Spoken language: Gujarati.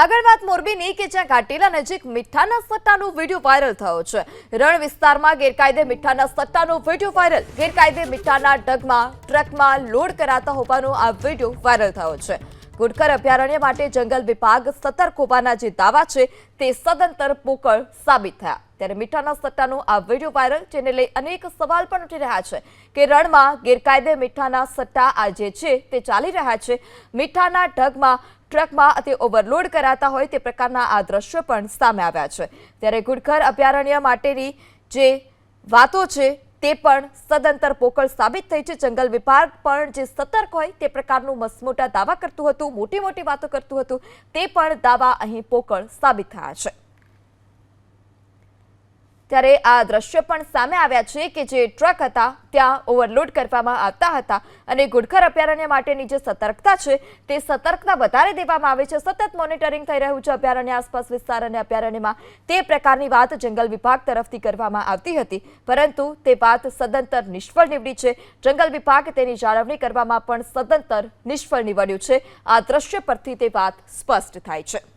આગળ વાત મોરબીની કે જ્યાં ઘાટીલા નજીક મીઠાના સટ્ટાનો વીડિયો વાયરલ થયો છે. રણ વિસ્તારમાં ગેરકાયદે મીઠાના સટ્ટાનો વીડિયો વાયરલ. ગેરકાયદે મીઠાના ડગમાં, ટ્રકમાં લોડ કરાતા હોવાનો આ વીડિયો વાયરલ થયો છે. ગુડકર અભયારણ્ય માટે જંગલ વિભાગ સતર્ક હોવાના જે દાવા છે તે સદંતર પોકળ સાબિત થયા. ત્યારે મીઠાના સટ્ટાનો આ વીડિયો વાયરલ, જેને લઈ અનેક સવાલ પણ ઉઠી રહ્યા છે કે રણમાં ગેરકાયદે મીઠાના સટ્ટા આ જે છે તે ચાલી રહ્યા છે. મીઠાના ઢગમાં ટ્રકમાં તે ઓવરલોડ કરાતા હોય તે પ્રકારના આ દ્રશ્યો પણ સામે આવ્યા છે. ત્યારે ગુડખર અભયારણ્ય માટેની જે વાતો છે તે પણ સદંતર પોકળ સાબિત થઈ છે. જંગલ વિભાગ પણ જે સતર્ક હોય તે પ્રકારનું મસમોટા દાવા કરતું હતું મોટી મોટી વાતો કરતું હતું, તે પણ દાવા અહીં પોકળ સાબિત થયા છે. ત્યારે આ દ્રશ્ય પણ સામે આવ્યા છે કે જે ટ્રક હતા, ત્યાં ઓવરલોડ કરવામાં આવતા હતા અને ગુડખર અભયારણ્ય માટેની જે સતર્કતા છે, તે સતર્કતા વધારે દેવામાં આવે છે. સતત મોનિટરિંગ થઈ રહ્યું છે અભયારણ્ય આસપાસ વિસ્તાર અને અભયારણ્યમાં તે પ્રકારની વાત જંગલ વિભાગ તરફથી કરવામાં આવતી હતી. પરંતુ તે વાત સદંતર નિષ્ફળ નીવડી છે. જંગલ વિભાગ તેની જાળવણી કરવામાં પણ સદંતર નિષ્ફળ નીવડ્યું છે. આ દ્રશ્ય પરથી તે વાત સ્પષ્ટ થાય છે.